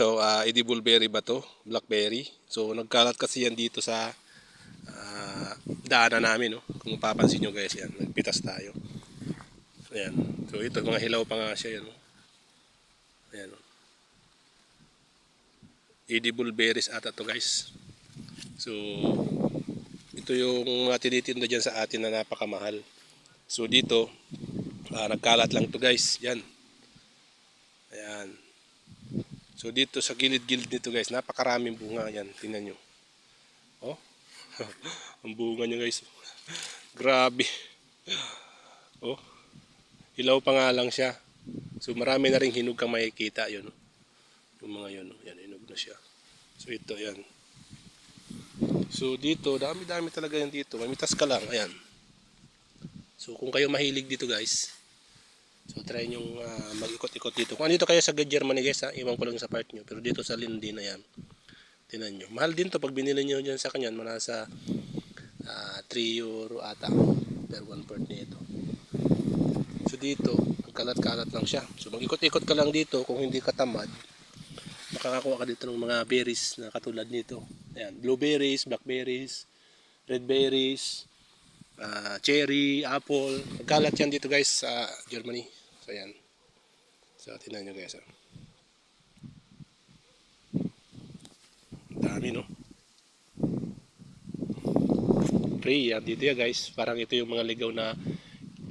oh, ah, edible berry ba to? Blackberry. So nagkalat kasi yan dito sa ah, daanan namin, no? Kung mapapansin nyo guys, yan. Nagpitas tayo. Ayan. So ito, mga hilaw pa nga siya, yan. oh. Ayan. Edible berries ata to guys. So, ito yung mga tinitinda dyan sa atin na napakamahal. So dito, ah, nagkalat lang to guys. Yan. Ayan. So dito sa gilid-gilid nito guys, napakaraming bunga yan. Tingnan nyo. Oh. Ang bunga niya guys. Grabe. Oh. Hilaw pa nga lang siya. So marami na rin hinog kang makikita yun. Yung mga yun. oh. Yan, hinog na siya. So ito, yan. So dito, dami-dami talaga yan dito. Mamitas ka lang. Ayan. So kung kayo mahilig dito guys, So try nyo mag-ikot-ikot dito. Kung andito kayo sa Germany guys ha, iwan ko lang sa part nyo. Pero dito sa Linden na yan, tinan nyo. Mahal din to pag binili nyo dyan sa kanyan, mga nasa ah, 3 euro ata per one part nito. So dito, kalat-kalat lang siya. So mag-ikot-ikot ka lang dito kung hindi ka tamad. Makakakuha ka dito ng mga berries na katulad nito. Ayan, blueberries, blackberries, red berries, ah, cherry, apple. Magkalat yan dito guys sa Germany. So ayan. So tingnan nyo guys. ah. Dami no. Free yan dito ya guys. Parang ito yung mga ligaw na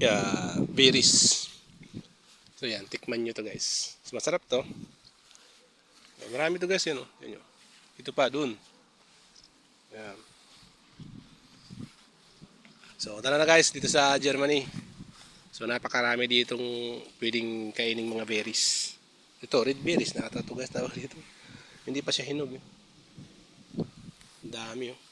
ah, berries. So yan, tikman nyo to guys. So, masarap to. Marami to guys yan oh. Yan, oh. Ito pa dun. Yan. So, tara na guys dito sa Germany. So, napakarami ditong pwedeng kaining mga berries. Ito, red berries. Nakatato guys tawag dito. Hindi pa siya hinog. Eh. Dami oh.